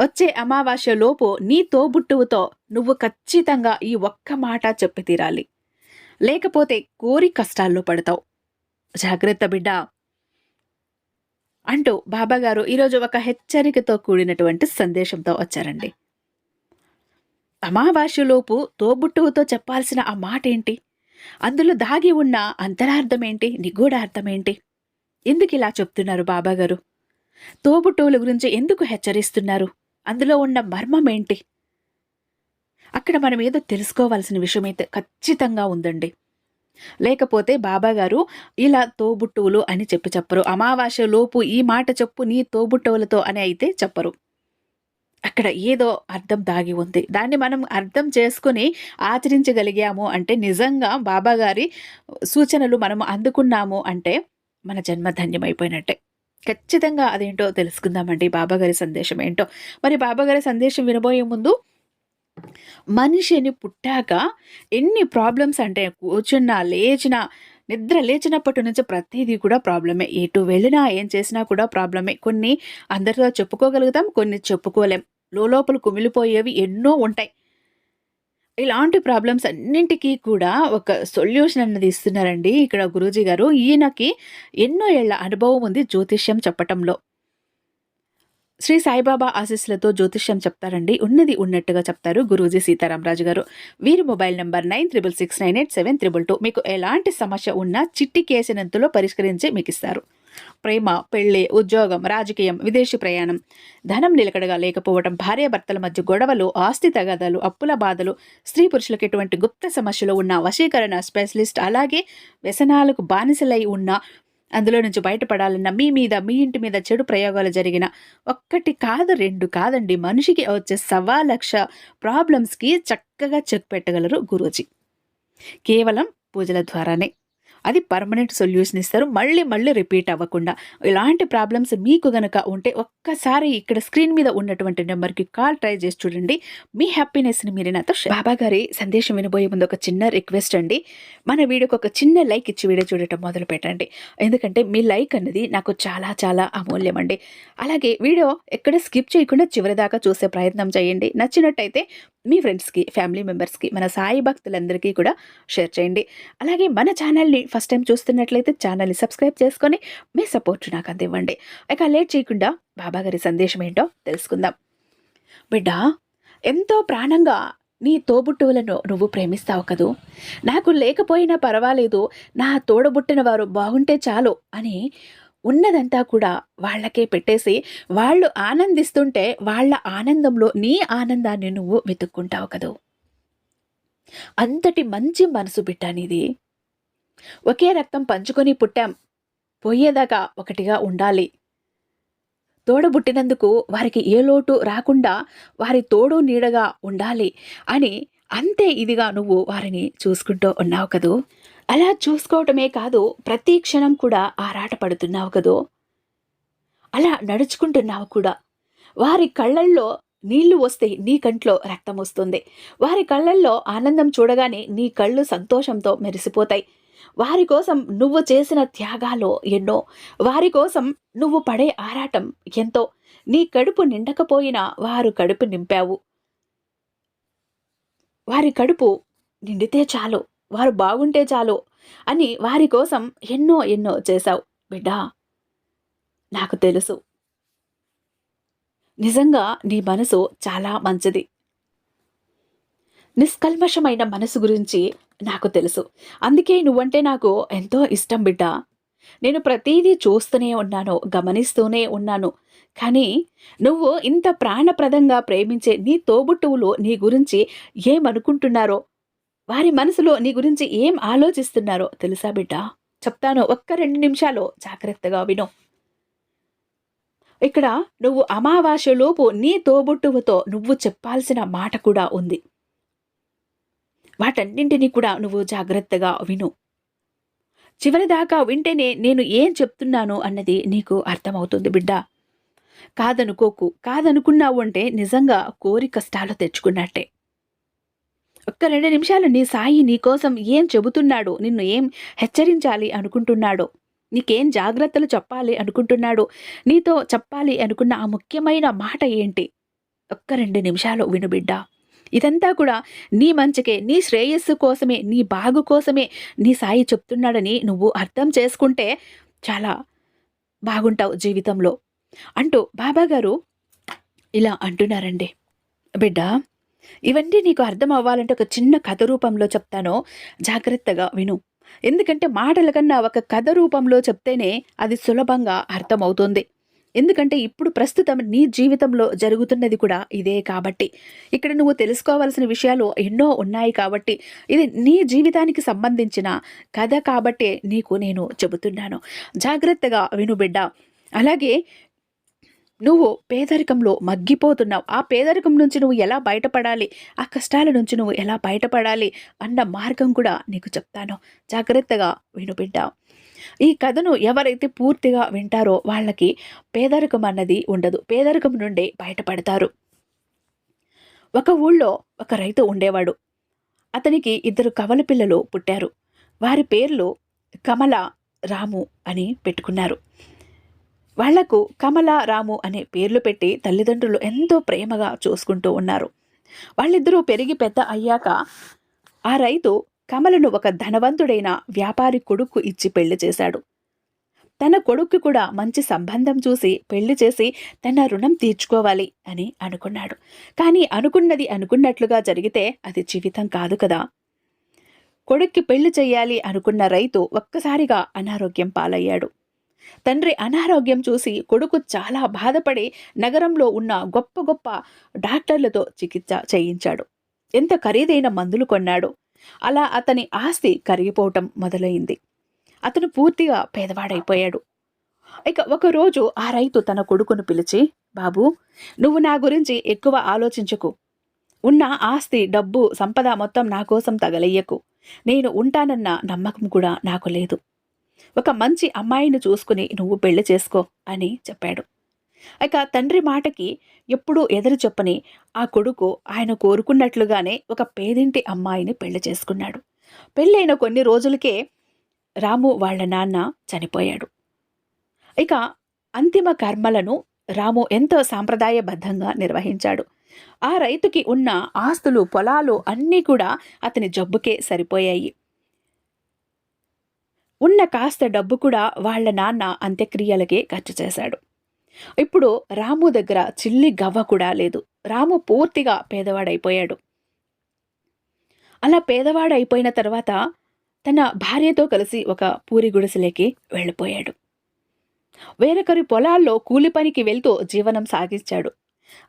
వచ్చే అమావాస్యలోపు నీ తోబుట్టువుతో నువ్వు ఖచ్చితంగా ఈ ఒక్క మాట చెప్పి తీరాలి. లేకపోతే కోరి కష్టాల్లో పడతావు. జాగ్రత్త బిడ్డ. అంటూ బాబాగారు ఈరోజు ఒక హెచ్చరికతో కూడినటువంటి సందేశంతో వచ్చారండి. అమావాస్యలోపు తోబుట్టువుతో చెప్పాల్సిన ఆ మాట ఏంటి అందులో దాగి ఉన్న అంతరార్థమేంటి? నిగూఢార్థమేంటి? ఎందుకు ఇలా చెప్తున్నారు బాబాగారు? తోబుట్టువుల గురించి ఎందుకు హెచ్చరిస్తున్నారు? అందులో ఉన్న మర్మం ఏంటి? అక్కడ మనం ఏదో తెలుసుకోవాల్సిన విషయమైతే ఖచ్చితంగా ఉందండి. లేకపోతే బాబాగారు ఇలా తోబుట్టువులు అని చెప్పి చెప్పరు. అమావాస్య లోపు ఈ మాట చెప్పు నీ తోబుట్టువులతో అని అయితే చెప్పరు. అక్కడ ఏదో అర్థం దాగి ఉంది. దాన్ని మనం అర్థం చేసుకుని ఆచరించగలిగాము అంటే నిజంగా బాబాగారి సూచనలు మనం అందుకున్నాము అంటే మన జన్మ ధన్యమైపోయినట్టే. ఖచ్చితంగా అదేంటో తెలుసుకుందామండి బాబాగారి సందేశం ఏంటో. మరి బాబాగారి సందేశం వినబోయే ముందు మనిషిని పుట్టాక ఎన్ని ప్రాబ్లమ్స్ అంటే కూర్చున్నా లేచినా నిద్ర లేచినప్పటి నుంచి ప్రతిదీ కూడా ప్రాబ్లమే. ఎటు వెళ్ళినా ఏం చేసినా కూడా ప్రాబ్లమే. కొన్ని అందరితో చెప్పుకోగలుగుతాం కొన్ని చెప్పుకోలేం. లోపల కుమిలిపోయేవి ఎన్నో ఉంటాయి. ఇలాంటి ప్రాబ్లమ్స్ అన్నింటికీ కూడా ఒక సొల్యూషన్ అన్నది ఇస్తున్నారండి ఇక్కడ గురూజీ గారు. ఈయనకి ఎన్నో ఏళ్ళ అనుభవం ఉంది జ్యోతిష్యం చెప్పటంలో. శ్రీ సాయిబాబా ఆశీస్సులతో జ్యోతిష్యం చెప్తారండి. ఉన్నది ఉన్నట్టుగా చెప్తారు గురూజీ సీతారామరాజు గారు. వీరి mobile number nine triple six nine eight seven triple two. మీకు ఎలాంటి సమస్య ఉన్నా చిట్టి కేసినంతలో పరిష్కరించి మీకు ఇస్తారు ప్రేమ పెళ్ళి ఉద్యోగం రాజకీయం విదేశీ ప్రయాణం. ధనం నిలకడగా లేకపోవడం భార్యాభర్తల మధ్య గొడవలు ఆస్తి తగాదాలు అప్పుల బాధలు స్త్రీ పురుషులకు ఎటువంటి గుప్త సమస్యలు ఉన్న వశీకరణ స్పెషలిస్ట్ అలాగే వ్యసనాలకు బానిసలై ఉన్న అందులో నుంచి బయటపడాలన్న మీ మీద మీ ఇంటి మీద చెడు ప్రయోగాలు జరిగిన ఒక్కటి కాదు రెండు కాదండి. మనిషికి వచ్చే సవా లక్ష ప్రాబ్లమ్స్కి చక్కగా చెక్ పెట్టగలరు గురూజీ. కేవలం పూజల ద్వారానే. అది పర్మనెంట్ సొల్యూషన్ ఇస్తారు. మళ్ళీ మళ్ళీ రిపీట్ అవ్వకుండా. ఇలాంటి ప్రాబ్లమ్స్ మీకు గనక ఉంటే ఒక్కసారి ఇక్కడ స్క్రీన్ మీద ఉన్నటువంటి నెంబర్కి కాల్ ట్రై చేసి చూడండి. మీ హ్యాపీనెస్ని మీరు నాతో బాబా గారి సందేశం వినబోయే ముందు ఒక చిన్న రిక్వెస్ట్ అండి. మన వీడియోకి ఒక చిన్న లైక్ ఇచ్చి వీడియో చూడటం మొదలు పెట్టండి. ఎందుకంటే మీ లైక్ అన్నది నాకు చాలా చాలా అమూల్యం అండి. అలాగే వీడియో ఎక్కడ స్కిప్ చేయకుండా చివరిదాకా చూసే ప్రయత్నం చేయండి. నచ్చినట్టయితే మీ ఫ్రెండ్స్కి ఫ్యామిలీ మెంబర్స్కి మన సాయి భక్తులందరికీ కూడా షేర్ చేయండి. అలాగే మన ఛానల్ని ఫస్ట్ టైం చూస్తున్నట్లయితే ఛానల్ని సబ్స్క్రైబ్ చేసుకొని మీ సపోర్ట్ నాకు అందివ్వండి. ఇక లేట్ చేయకుండా బాబాగారి సందేశం ఏంటో తెలుసుకుందాం. బిడ్డ ఎంతో ప్రాణంగా నీ తోబుట్టువులను నువ్వు ప్రేమిస్తావు కదూ? నాకు లేకపోయినా పర్వాలేదు నా తోడబుట్టిన వారు బాగుంటే చాలు అని ఉన్నదంతా కూడా వాళ్ళకే పెట్టేసి వాళ్ళు ఆనందిస్తుంటే వాళ్ళ ఆనందంలో నీ ఆనందాన్ని నువ్వు వెతుక్కుంటావు కదూ? అంతటి మంచి మనసు బిడ్డానిది ఒకే రక్తం పంచుకొని పుట్టాం. పోయేదాకా ఒకటిగా ఉండాలి. తోడబుట్టినందుకు వారికి ఏ లోటు రాకుండా వారి తోడు నీడగా ఉండాలి అని అంతే ఇదిగా నువ్వు వారిని చూసుకుంటూ ఉన్నావు కదూ? అలా చూసుకోవటమే కాదు ప్రతి క్షణం కూడా ఆరాట పడుతున్నావు కదో? అలా నడుచుకుంటున్నావు కూడా. వారి కళ్ళల్లో నీళ్ళు వస్తే నీ కంట్లో రక్తం వస్తుంది. వారి కళ్ళల్లో ఆనందం చూడగానే నీ కళ్ళు సంతోషంతో మెరిసిపోతాయి. వారి కోసం నువ్వు చేసిన త్యాగాలో ఎన్నో వారి కోసం నువ్వు పడే ఆరాటం ఎంతో. నీ కడుపు నిండకపోయినా వారు కడుపు నింపావు. వారి కడుపు నిండితే చాలు వారు బాగుంటే చాలు అని వారి కోసం ఎన్నో ఎన్నో చేశావు. బిడ్డా నాకు తెలుసు. నిజంగా నీ మనసు చాలా మంచిది. నిష్కల్మషమైన మనసు గురించి నాకు తెలుసు. అందుకే నువ్వంటే నాకు ఎంతో ఇష్టం బిడ్డ. నేను ప్రతీదీ చూస్తూనే ఉన్నాను గమనిస్తూనే ఉన్నాను. కానీ నువ్వు ఇంత ప్రాణప్రదంగా ప్రేమించే నీ తోబుట్టువులు నీ గురించి ఏమనుకుంటున్నారో వారి మనసులో నీ గురించి ఏం ఆలోచిస్తున్నారో తెలుసా బిడ్డ? చెప్తాను ఒక్క రెండు నిమిషాలు జాగ్రత్తగా విను. ఇక్కడ నువ్వు అమావాస్యలోపు నీ తోబుట్టువుతో నువ్వు చెప్పాల్సిన మాట కూడా ఉంది. వాటన్నింటినీ కూడా నువ్వు జాగ్రత్తగా విను. చివరిదాకా వింటేనే నేను ఏం చెప్తున్నాను అన్నది నీకు అర్థమవుతుంది బిడ్డ. కాదనుకోకు కాదనుకున్నావు అంటే నిజంగా కోరి కష్టాలు తెచ్చుకున్నట్టే. ఒక్క రెండు నిమిషాలు నీ సాయి నీకోసం ఏం చెబుతున్నాడు నిన్ను ఏం హెచ్చరించాలి అనుకుంటున్నాడో నీకేం జాగ్రత్తలు చెప్పాలి అనుకుంటున్నాడు నీతో చెప్పాలి అనుకున్న ఆ ముఖ్యమైన మాట ఏంటి? ఒక్క రెండు నిమిషాలు విను బిడ్డ. ఇదంతా కూడా నీ మంచికే నీ శ్రేయస్సు కోసమే నీ బాగు కోసమే నీ సాయి చెప్తున్నాడని నువ్వు అర్థం చేసుకుంటే చాలా బాగుంటావు జీవితంలో. అంటూ బాబాగారు ఇలా అంటున్నారండి. బిడ్డ ఇవన్నీ నీకు అర్థం అవ్వాలంటే ఒక చిన్న కథ రూపంలో చెప్తాను. జాగ్రత్తగా విను. ఎందుకంటే మాటల కన్నా ఒక కథ రూపంలో చెప్తేనే అది సులభంగా అర్థమవుతుంది. ఎందుకంటే ఇప్పుడు ప్రస్తుతం నీ జీవితంలో జరుగుతున్నది కూడా ఇదే కాబట్టి. ఇక్కడ నువ్వు తెలుసుకోవాల్సిన విషయాలు ఎన్నో ఉన్నాయి కాబట్టి ఇది నీ జీవితానికి సంబంధించిన కథ కాబట్టే నీకు నేను చెబుతున్నాను. జాగ్రత్తగా విను బిడ్డ. అలాగే నువ్వు పేదరికంలో మగ్గిపోతున్నావు. ఆ పేదరికం నుంచి నువ్వు ఎలా బయటపడాలి? ఆ కష్టాల నుంచి నువ్వు ఎలా బయటపడాలి? అన్న మార్గం కూడా నీకు చెప్తాను. జాగ్రత్తగా విను ఈ కథను ఎవరైతే పూర్తిగా వింటారో వాళ్ళకి పేదరికం అన్నది ఉండదు. పేదరికం నుండి బయటపడతారు. ఒక ఊళ్ళో ఒక రైతు ఉండేవాడు. అతనికి ఇద్దరు కవల పిల్లలు పుట్టారు. వారి పేర్లు కమల రాము అని పెట్టుకున్నారు. వాళ్ళకు కమల రాము అనే పేర్లు పెట్టి తల్లిదండ్రులు ఎంతో ప్రేమగా చూసుకుంటూ ఉన్నారు. వాళ్ళిద్దరూ పెరిగి పెద్ద అయ్యాక ఆ రైతు కమలను ఒక ధనవంతుడైన వ్యాపారి కొడుకు ఇచ్చి పెళ్ళి చేశాడు. తన కొడుక్కి కూడా మంచి సంబంధం చూసి పెళ్ళి చేసి తన రుణం తీర్చుకోవాలి అని అనుకున్నాడు. కానీ అనుకున్నది అనుకున్నట్లుగా జరిగితే అది జీవితం కాదు కదా. కొడుక్కి పెళ్ళి చేయాలి అనుకున్న రైతు ఒక్కసారిగా అనారోగ్యం పాలయ్యాడు. తండ్రి అనారోగ్యం చూసి కొడుకు చాలా బాధపడి నగరంలో ఉన్న గొప్ప గొప్ప డాక్టర్లతో చికిత్స చేయించాడు. ఎంత ఖరీదైన మందులు కొన్నాడు. అలా అతని ఆస్తి కరిగిపోవటం మొదలైంది. అతను పూర్తిగా పేదవాడైపోయాడు. ఇక ఒకరోజు ఆ రైతు తన కొడుకును పిలిచి బాబు నువ్వు నా గురించి ఎక్కువ ఆలోచించకు. ఉన్న ఆస్తి డబ్బు సంపద మొత్తం నా కోసం తగలయ్యకు. నేను ఉంటానన్న నమ్మకం కూడా నాకు లేదు. ఒక మంచి అమ్మాయిని చూసుకుని నువ్వు పెళ్ళి చేసుకో అని చెప్పాడు. ఇక తండ్రి మాటకి ఎప్పుడూ ఎదురు చెప్పని ఆ కొడుకు ఆయన కోరుకున్నట్లుగానే ఒక పేదింటి అమ్మాయిని పెళ్ళి చేసుకున్నాడు. పెళ్ళైన కొన్ని రోజులకే రాము వాళ్ళ నాన్న చనిపోయాడు. ఇక అంతిమ కర్మలను రాము ఎంతో సాంప్రదాయబద్ధంగా నిర్వహించాడు. ఆ రైతుకి ఉన్న ఆస్తులు పొలాలు అన్నీ కూడా అతని జబ్బుకే సరిపోయాయి. ఉన్న కాస్త డబ్బు కూడా వాళ్ళ నాన్న అంత్యక్రియలకే ఖర్చు చేశాడు. ఇప్పుడు రాము దగ్గర చిల్లి గవ్వ కూడా లేదు. రాము పూర్తిగా పేదవాడైపోయాడు. అలా పేదవాడైపోయిన తర్వాత తన భార్యతో కలిసి ఒక పూరి గుడిసెలోకి వెళ్ళిపోయాడు. వేరొకరి పొలాల్లో కూలి పనికి వెళ్తూ జీవనం సాగించాడు.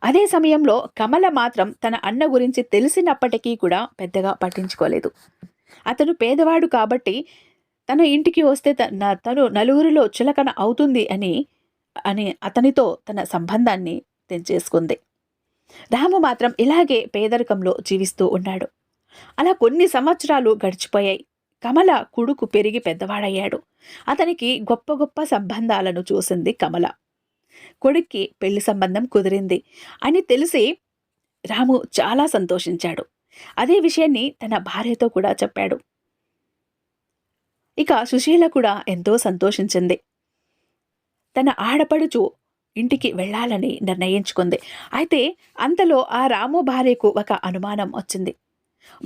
అదే సమయంలో కమల మాత్రం తన అన్న గురించి తెలిసినప్పటికీ కూడా పెద్దగా పట్టించుకోలేదు. అతను పేదవాడు కాబట్టి తన ఇంటికి వస్తే తను నలుగురిలో చులకన అవుతుంది అని అని అతనితో తన సంబంధాన్ని తెంచేసుకుంది. రాము మాత్రం ఇలాగే పేదరికంలో జీవిస్తూ ఉన్నాడు. అలా కొన్ని సంవత్సరాలు గడిచిపోయాయి. కమల కొడుకు పెరిగి పెద్దవాడయ్యాడు. అతనికి గొప్ప గొప్ప సంబంధాలను చూసింది కమల. కొడుక్కి పెళ్ళి సంబంధం కుదిరింది. అని తెలిసి రాము చాలా సంతోషించాడు. అదే విషయాన్ని తన భార్యతో కూడా చెప్పాడు. ఇక సుశీల కూడా ఎంతో సంతోషించింది. తన ఆడపడుచు ఇంటికి వెళ్ళాలని నిర్ణయించుకుంది. అయితే అంతలో ఆ రాము భార్యకు ఒక అనుమానం వచ్చింది.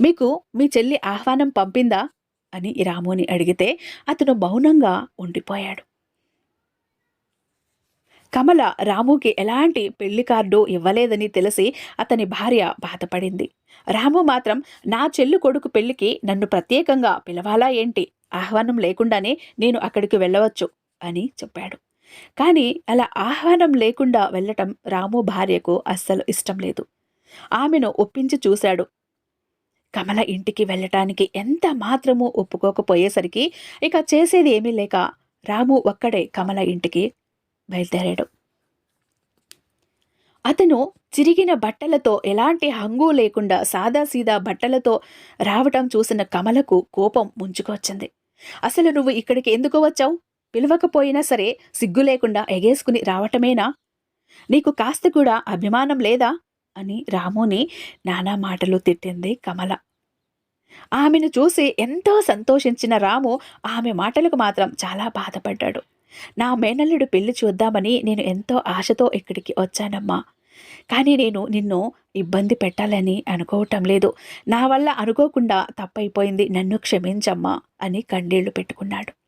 మీకు మీ చెల్లి ఆహ్వానం పంపిందా? అని రాముని అడిగితే అతను మౌనంగా ఉండిపోయాడు. కమల రాముకి ఎలాంటి పెళ్ళి కార్డు ఇవ్వలేదని తెలిసి అతని భార్య బాధపడింది. రాము మాత్రం నా చెల్లి కొడుకు పెళ్ళికి నన్ను ప్రత్యేకంగా పిలవాలా ఏంటి? ఆహ్వానం లేకుండానే నేను అక్కడికి వెళ్ళవచ్చు అని చెప్పాడు. కానీ అలా ఆహ్వానం లేకుండా వెళ్ళటం రాము భార్యకు అస్సలు ఇష్టం లేదు. ఆమెను ఒప్పించి చూశాడు. కమల ఇంటికి వెళ్ళటానికి ఎంత మాత్రమూ ఒప్పుకోకపోయేసరికి ఇక చేసేది ఏమీ లేక రాము ఒక్కడే కమల ఇంటికి బయలుదేరాడు. అతను చిరిగిన బట్టలతో ఎలాంటి హంగు లేకుండా సాదాసీదా బట్టలతో రావటం చూసిన కమలకు కోపం ముంచుకొచ్చింది. అసలు నువ్వు ఇక్కడికి ఎందుకు వచ్చావు? పిలవకపోయినా సరే సిగ్గు లేకుండా ఎగేసుకుని రావటమేనా? నీకు కాస్త కూడా అభిమానం లేదా? అని రాముని నానా మాటలు తిట్టింది కమల. ఆమెను చూసి ఎంతో సంతోషించిన రాము ఆమె మాటలకు మాత్రం చాలా బాధపడ్డాడు. నా మేనల్లుడు పెళ్ళి చూద్దామని నేను ఎంతో ఆశతో ఇక్కడికి వచ్చానమ్మా. కానీ నేను నిన్ను ఇబ్బంది పెట్టాలని అనుకోవటం లేదు. నా వల్ల అనుకోకుండా తప్పైపోయింది నన్ను క్షమించమ్మా అని కండీళ్ళు పెట్టుకున్నాడు.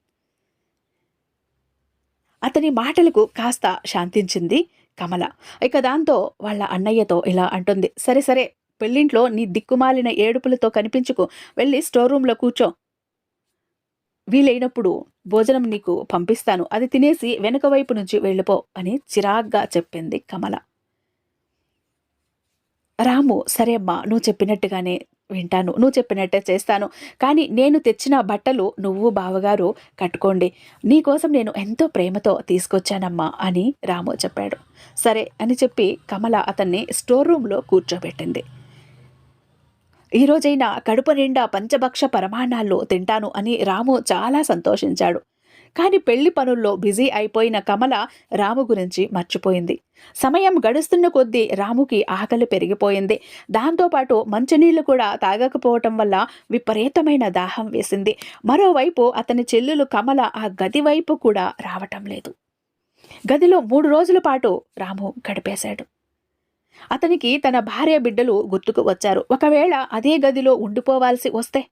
అతని మాటలకు కాస్త శాంతించింది కమల. ఇక దాంతో వాళ్ళ అన్నయ్యతో ఇలా అంటుంది సరే సరే పెళ్ళింట్లో నీ దిక్కుమాలిన ఏడుపులతో కనిపించుకు వెళ్ళి స్టోర్ రూమ్లో కూర్చో. వీలైనప్పుడు భోజనం నీకు పంపిస్తాను అది తినేసి వెనుక వైపు నుంచి వెళ్ళిపో అని చిరాగ్గా చెప్పింది కమల. రాము సరే అమ్మా నువ్వు చెప్పినట్టుగానే వింటాను. నువ్వు చెప్పినట్టే చేస్తాను. కానీ నేను తెచ్చిన బట్టలు నువ్వు బావగారు కట్టుకోండి. నీకోసం నేను ఎంతో ప్రేమతో తీసుకొచ్చానమ్మా అని రాము చెప్పాడు. సరే అని చెప్పి కమల అతన్ని స్టోర్ రూమ్లో కూర్చోబెట్టింది. ఈరోజైనా కడుపు నిండా పంచభక్ష పరమాణాల్లో తింటాను అని రాము చాలా సంతోషించాడు. కానీ పెళ్ళి పనుల్లో బిజీ అయిపోయిన కమల రాము గురించి మర్చిపోయింది. సమయం గడుస్తున్న కొద్దీ రాముకి ఆకలి పెరిగిపోయింది. దాంతోపాటు మంచినీళ్ళు కూడా తాగకపోవటం వల్ల విపరీతమైన దాహం వేసింది. మరోవైపు అతని చెల్లెలు కమల ఆ గది వైపు కూడా రావటం లేదు. గదిలో మూడు రోజుల పాటు రాము గడిపేశాడు. అతనికి తన భార్య బిడ్డలు గుర్తుకు వచ్చారు. ఒకవేళ అదే గదిలో ఉండిపోవాల్సి వస్తే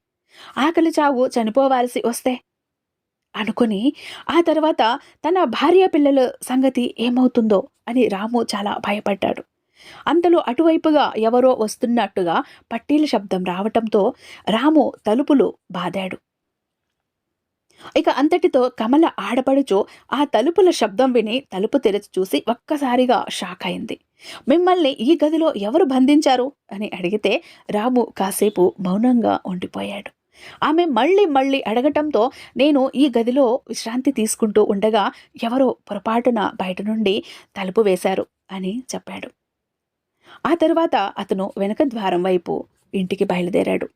ఆకలి చావు చనిపోవాల్సి వస్తే అనుకుని ఆ తర్వాత తన భార్య పిల్లల సంగతి ఏమవుతుందో అని రాము చాలా భయపడ్డాడు. అంతలో అటువైపుగా ఎవరో వస్తున్నట్టుగా పట్టీల శబ్దం రావటంతో రాము తలుపులు బాదాడు. ఇక అంతటితో కమల ఆడపడుచు ఆ తలుపుల శబ్దం విని తలుపు తెరచి చూసి ఒక్కసారిగా షాక్ అయింది. మిమ్మల్ని ఈ గదిలో ఎవరు బంధించారు? అని అడిగితే రాము కాసేపు మౌనంగా ఉండిపోయాడు. ఆమె మళ్ళీ మళ్ళీ అడగటంతో నేను ఈ గదిలో విశ్రాంతి తీసుకుంటూ ఉండగా ఎవరో పొరపాటున బయట నుండి తలుపు వేశారు అని చెప్పాడు. ఆ తర్వాత అతను వెనక ద్వారం వైపు ఇంటికి బయలుదేరాడు.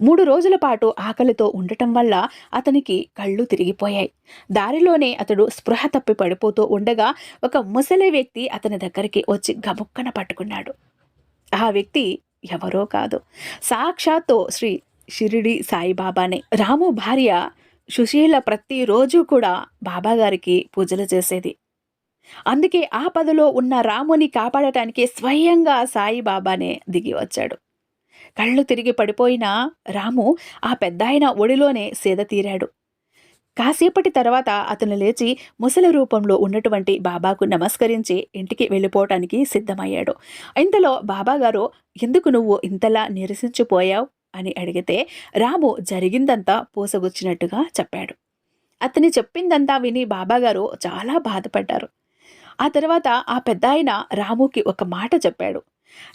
మూడు రోజుల పాటు ఆకలితో ఉండటం వల్ల అతనికి కళ్ళు తిరిగిపోయాయి. దారిలోనే అతడు స్పృహ తప్పి పడిపోతూ ఉండగా ఒక ముసలి వ్యక్తి అతని దగ్గరికి వచ్చి గబుక్కన పట్టుకున్నాడు. ఆ వ్యక్తి ఎవరో కాదు. సాక్షాత్తు శ్రీ షిరిడి సాయిబాబానే. రాము భార్య సుశీల ప్రతిరోజు కూడా బాబాగారికి పూజలు చేసేది. అందుకే ఆ పదలో ఉన్న రాముని కాపాడటానికి స్వయంగా సాయిబాబానే దిగి వచ్చాడు. కళ్ళు తిరిగి పడిపోయిన రాము ఆ పెద్దాయన ఒడిలోనే సేద తీరాడు. కాసేపటి తర్వాత అతను లేచి ముసలి రూపంలో ఉన్నటువంటి బాబాకు నమస్కరించి ఇంటికి వెళ్ళిపోవటానికి సిద్ధమయ్యాడు. ఇంతలో బాబాగారు ఎందుకు నువ్వు ఇంతలా నిరసించిపోయావు? అని అడిగితే రాము జరిగిందంతా పూసగుచ్చినట్టుగా చెప్పాడు. అతని చెప్పిందంతా విని బాబాగారు చాలా బాధపడ్డారు. ఆ తర్వాత ఆ పెద్ద రాముకి ఒక మాట చెప్పాడు.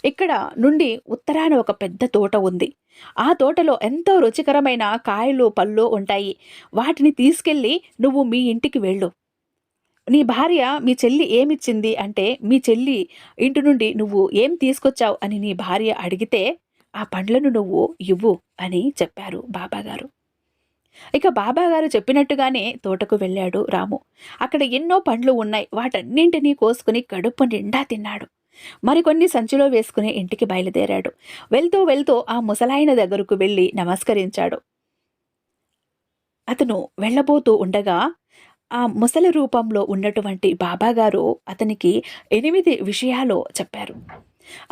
ఇక్కడ నుండి ఉత్తరాన ఒక పెద్ద తోట ఉంది. ఆ తోటలో ఎంతో రుచికరమైన కాయలు పళ్ళు ఉంటాయి. వాటిని తీసుకెళ్ళి నువ్వు మీ ఇంటికి వెళ్ళు. నీ భార్య మీ చెల్లి ఏమిచ్చింది అంటే మీ చెల్లి ఇంటి నుండి నువ్వు ఏం తీసుకొచ్చావు అని నీ భార్య అడిగితే ఆ పండ్లను నువ్వు ఇవ్వు అని చెప్పారు బాబాగారు. ఇక బాబాగారు చెప్పినట్టుగానే తోటకు వెళ్ళాడు రాము. అక్కడ ఎన్నో పండ్లు ఉన్నాయి. వాటన్నింటినీ కోసుకుని కడుపు నిండా తిన్నాడు. మరికొన్ని సంచిలో వేసుకుని ఇంటికి బయలుదేరాడు. వెళ్తూ వెళ్తూ ఆ ముసలాయన దగ్గరకు వెళ్ళి నమస్కరించాడు. అతను వెళ్ళబోతూ ఉండగా ఆ ముసలి రూపంలో ఉన్నటువంటి బాబాగారు అతనికి ఎనిమిది విషయాలు చెప్పారు.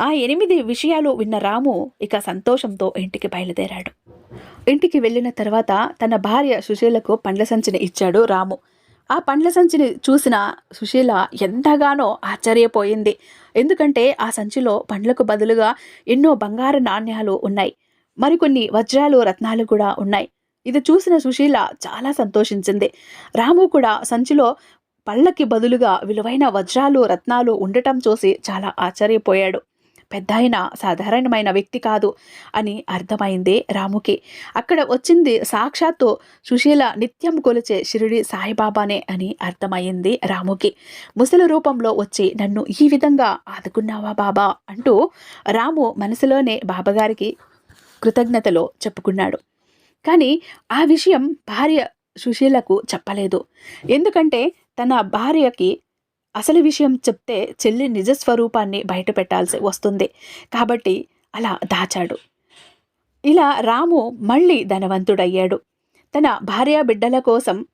ఆ ఎనిమిది విషయాలు విన్న రాము ఇక సంతోషంతో ఇంటికి బయలుదేరాడు. ఇంటికి వెళ్ళిన తర్వాత తన భార్య సుశీలకు పండ్ల సంచిని ఇచ్చాడు రాము. ఆ పండ్ల సంచిని చూసిన సుశీల ఎంతగానో ఆశ్చర్యపోయింది. ఎందుకంటే ఆ సంచిలో పండ్లకు బదులుగా ఎన్నో బంగారు నాణ్యాలు ఉన్నాయి. మరికొన్ని వజ్రాలు రత్నాలు కూడా ఉన్నాయి. ఇది చూసిన సుశీల చాలా సంతోషించింది. రాము కూడా సంచిలో పళ్ళకి బదులుగా విలువైన వజ్రాలు రత్నాలు ఉండటం చూసి చాలా ఆశ్చర్యపోయాడు. పెద్దాయన సాధారణమైన వ్యక్తి కాదు అని అర్థమైంది రాముకి. అక్కడ వచ్చింది సాక్షాత్తు సుశీల నిత్యం కొలిచే షిరిడి సాయిబాబానే అని అర్థమైంది రాముకి. ముసలి రూపంలో వచ్చి నన్ను ఈ విధంగా ఆదుకున్నావా బాబా? అంటూ రాము మనసులోనే బాబాగారికి కృతజ్ఞతలో చెప్పుకున్నాడు. కానీ ఆ విషయం భార్య సుశీలకు చెప్పలేదు. ఎందుకంటే తన భార్యకి అసలు విషయం చెప్తే చెల్లి నిజ స్వరూపాన్ని బయట పెట్టాల్సి వస్తుంది. కాబట్టి అలా దాచాడు. ఇలా రాము మళ్ళీ ధనవంతుడయ్యాడు. తన భార్య బిడ్డల కోసం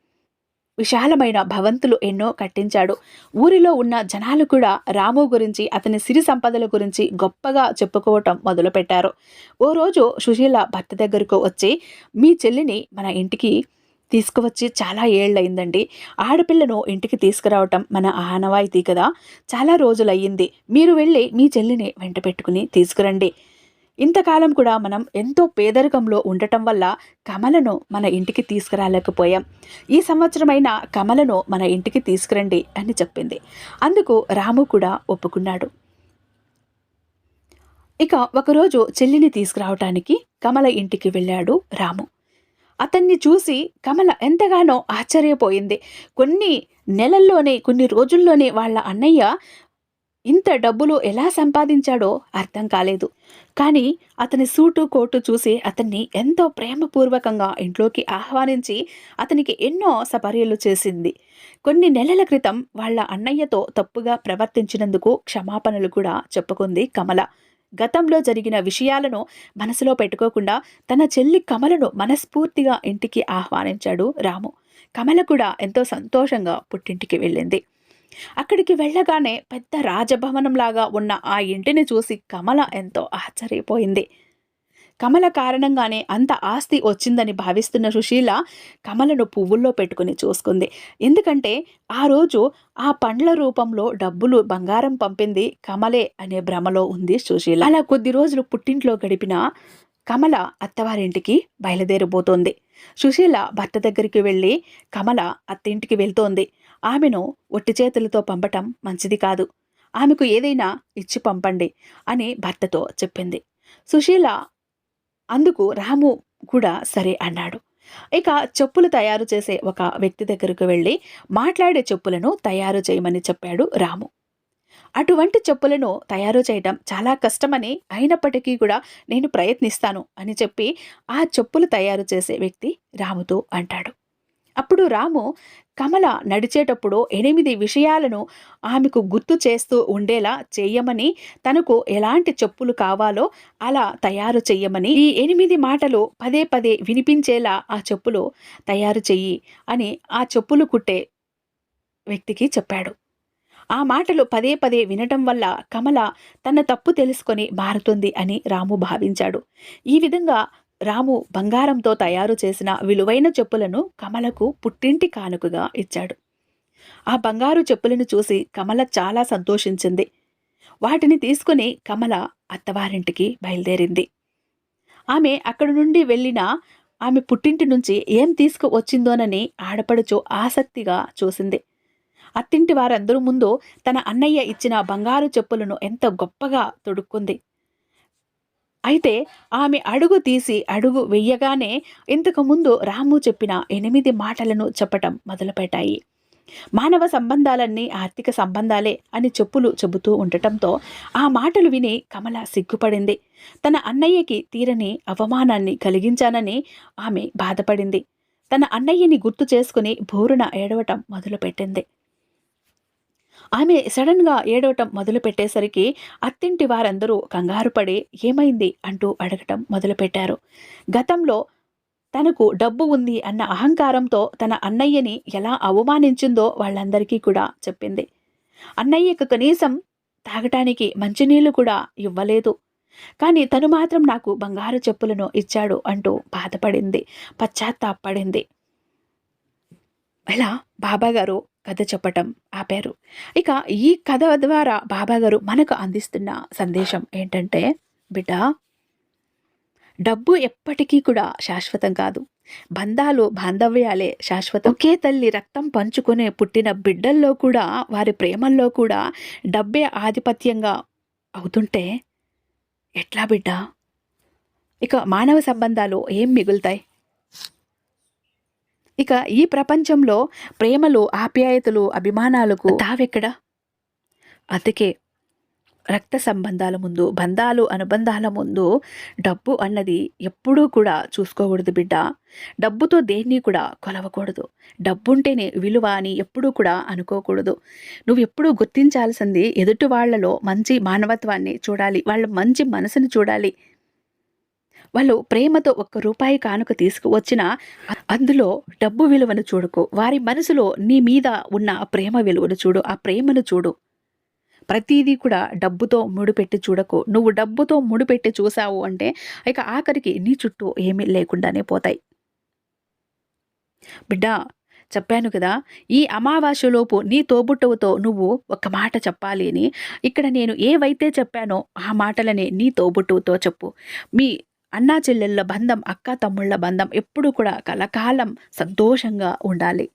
విశాలమైన భవంతులు ఎన్నో కట్టించాడు. ఊరిలో ఉన్న జనాలు కూడా రాము గురించి అతని సిరి సంపదల గురించి గొప్పగా చెప్పుకోవటం మొదలుపెట్టారు. ఓ రోజు సుశీల భర్త దగ్గరకు వచ్చి మీ చెల్లిని మన ఇంటికి తీసుకువచ్చి చాలా ఏళ్ళయిందండి. ఆడపిల్లను ఇంటికి తీసుకురావటం మన ఆనవాయితీ కదా. చాలా రోజులయ్యింది. మీరు వెళ్ళి మీ చెల్లిని వెంట పెట్టుకుని తీసుకురండి. ఇంతకాలం కూడా మనం ఎంతో పేదరికంలో ఉండటం వల్ల కమలను మన ఇంటికి తీసుకురాలేకపోయాం. ఈ సంవత్సరమైన కమలను మన ఇంటికి తీసుకురండి అని చెప్పింది. అందుకు రాము కూడా ఒప్పుకున్నాడు. ఇక ఒకరోజు చెల్లిని తీసుకురావటానికి కమల ఇంటికి వెళ్ళాడు రాము. అతన్ని చూసి కమల ఎంతగానో ఆశ్చర్యపోయింది. కొన్ని నెలల్లోనే కొన్ని రోజుల్లోనే వాళ్ళ అన్నయ్య ఇంత డబ్బులు ఎలా సంపాదించాడో అర్థం కాలేదు. కానీ అతని సూటు కోటు చూసి అతన్ని ఎంతో ప్రేమపూర్వకంగా ఇంట్లోకి ఆహ్వానించి అతనికి ఎన్నో సపర్యలు చేసింది. కొన్ని నెలల క్రితం వాళ్ళ అన్నయ్యతో తప్పుగా ప్రవర్తించినందుకు క్షమాపణలు కూడా చెప్పుకుంది కమల. గతంలో జరిగిన విషయాలను మనసులో పెట్టుకోకుండా తన చెల్లి కమలను మనస్ఫూర్తిగా ఇంటికి ఆహ్వానించాడు రాము. కమల కూడా ఎంతో సంతోషంగా పుట్టింటికి వెళ్ళింది. అక్కడికి వెళ్ళగానే పెద్ద రాజభవనంలాగా ఉన్న ఆ ఇంటిని చూసి కమల ఎంతో ఆశ్చర్యపోయింది. కమల కారణంగానే అంత ఆస్తి వచ్చిందని భావిస్తున్న సుశీల కమలను పువ్వుల్లో పెట్టుకుని చూసుకుంది. ఎందుకంటే ఆ రోజు ఆ పండ్ల రూపంలో డబ్బులు బంగారం పంపింది కమలే అనే భ్రమలో ఉంది సుశీల. అలా కొద్ది రోజులు పుట్టింట్లో గడిపిన కమల అత్తవారింటికి బయలుదేరబోతోంది సుశీల భర్త దగ్గరికి వెళ్ళి కమల అత్తింటికి వెళ్తోంది. ఆమెను ఒట్టి చేతులతో పంపటం మంచిది కాదు. ఆమెకు ఏదైనా ఇచ్చి పంపండి అని భర్తతో చెప్పింది. సుశీల అందుకు రాము కూడా సరే అన్నాడు. ఇక చెప్పులు తయారు చేసే ఒక వ్యక్తి దగ్గరకు వెళ్ళి మాట్లాడే చెప్పులను తయారు చేయమని చెప్పాడు రాము. అటువంటి చెప్పులను తయారు చేయడం చాలా కష్టమని అయినప్పటికీ కూడా నేను ప్రయత్నిస్తాను అని చెప్పి ఆ చెప్పులు తయారు చేసే వ్యక్తి రాముతో అంటాడు. అప్పుడు రాము కమల నడిచేటప్పుడు ఎనిమిది విషయాలను ఆమెకు గుర్తు చేస్తూ ఉండేలా చేయమని తనకు ఎలాంటి చెప్పులు కావాలో అలా తయారు చెయ్యమని ఈ ఎనిమిది మాటలు పదే పదే వినిపించేలా ఆ చెప్పులు తయారు చెయ్యి అని ఆ చెప్పులు కుట్టే వ్యక్తికి చెప్పాడు. ఆ మాటలు పదే పదే వినటం వల్ల కమల తన తప్పు తెలుసుకొని మారుతుంది అని రాము భావించాడు. ఈ విధంగా రాము బంగారంతో తయారు చేసిన విలువైన చెప్పులను కమలకు పుట్టింటి కానుకగా ఇచ్చాడు. ఆ బంగారు చెప్పులను చూసి కమల చాలా సంతోషించింది. వాటిని తీసుకుని కమల అత్తవారింటికి బయలుదేరింది. ఆమె అక్కడి నుండి వెళ్ళిన ఆమె పుట్టింటి నుంచి ఏం తీసుకు వచ్చిందోనని ఆడపడుచు ఆసక్తిగా చూసింది. అత్తింటి వారందరూ ముందు తన అన్నయ్య ఇచ్చిన బంగారు చెప్పులను ఎంత గొప్పగా తొడుక్కుంది. అయితే ఆమె అడుగు తీసి అడుగు వెయ్యగానే ఇంతకుముందు రాము చెప్పిన ఎనిమిది మాటలను చెప్పటం మొదలుపెట్టాయి. మానవ సంబంధాలన్నీ ఆర్థిక సంబంధాలే అని చెప్పులు చెబుతూ ఉండటంతో ఆ మాటలు విని కమల సిగ్గుపడింది. తన అన్నయ్యకి తీరని అవమానాన్ని కలిగించానని ఆమె బాధపడింది. తన అన్నయ్యని గుర్తు చేసుకుని భోరున ఏడవటం మొదలుపెట్టింది. ఆమె సడన్గా ఏడవటం మొదలుపెట్టేసరికి అత్తింటి వారందరూ కంగారు పడి ఏమైంది అంటూ అడగటం మొదలుపెట్టారు. గతంలో తనకు డబ్బు ఉంది అన్న అహంకారంతో తన అన్నయ్యని ఎలా అవమానించిందో వాళ్ళందరికీ కూడా చెప్పింది. అన్నయ్యకు కనీసం తాగటానికి మంచినీళ్ళు కూడా ఇవ్వలేదు. కానీ తను మాత్రం నాకు బంగారు చెప్పులను ఇచ్చాడు అంటూ బాధపడింది పశ్చాత్తాపడింది. ఇలా బాబాగారు కథ చెప్పటం ఆపారు. ఇక ఈ కథ ద్వారా బాబాగారు మనకు అందిస్తున్న సందేశం ఏంటంటే బిడ్డ డబ్బు ఎప్పటికీ కూడా శాశ్వతం కాదు. బంధాలు బాంధవ్యాలే శాశ్వతం. ఒకే తల్లి రక్తం పంచుకునే పుట్టిన బిడ్డల్లో కూడా వారి ప్రేమల్లో కూడా డబ్బే ఆధిపత్యంగా అవుతుంటే ఎట్లా బిడ్డ? ఇక మానవ సంబంధాలు ఏం మిగులుతాయి? ఇక ఈ ప్రపంచంలో ప్రేమలు ఆప్యాయతలు అభిమానాలకు తావెక్కడ? అందుకే రక్త సంబంధాల ముందు బంధాలు అనుబంధాల ముందు డబ్బు అన్నది ఎప్పుడూ కూడా చూసుకోకూడదు బిడ్డ. డబ్బుతో దేన్ని కూడా కొలవకూడదు. డబ్బుంటేనే విలువ అని ఎప్పుడూ కూడా అనుకోకూడదు. నువ్వు ఎప్పుడూ గుర్తించాల్సింది ఎదుటి వాళ్ళలో మంచి మానవత్వాన్ని చూడాలి వాళ్ళ మంచి మనసుని చూడాలి. వాళ్ళు ప్రేమతో ఒక్క రూపాయి కానుక తీసుకువచ్చినా అందులో డబ్బు విలువను చూడకు. వారి మనసులో నీ మీద ఉన్న ప్రేమ విలువను చూడు ఆ ప్రేమను చూడు. ప్రతిదీ కూడా డబ్బుతో ముడిపెట్టి చూడకు. నువ్వు డబ్బుతో ముడిపెట్టి చూసావు అంటే ఇక ఆఖరికి నీ చుట్టూ ఏమీ లేకుండానే పోతాయి. బిడ్డ చెప్పాను కదా ఈ అమావాస్యలోపు నీ తోబుట్టువుతో నువ్వు ఒక మాట చెప్పాలి అని. ఇక్కడ నేను ఏవైతే చెప్పానో ఆ మాటలనే నీ తోబుట్టువుతో చెప్పు. మీ అన్నా చెల్లెళ్ళ బంధం అక్క తమ్ముళ్ళ బంధం ఎప్పుడు కూడా కలకాలం సంతోషంగా ఉండాలి.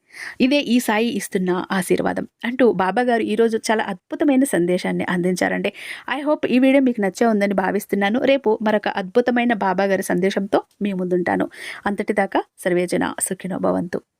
ఇదే ఈ సాయి ఇస్తున్న ఆశీర్వాదం. అంటూ బాబాగారు ఈరోజు చాలా అద్భుతమైన సందేశాన్ని అందించారండి ఐ హోప్ ఈ వీడియో మీకు నచ్చే ఉందని భావిస్తున్నాను. రేపు మరొక అద్భుతమైన బాబాగారి సందేశంతో మీ ముందుంటాను. అంతటిదాకా సర్వేజన సుఖినో భవంతు.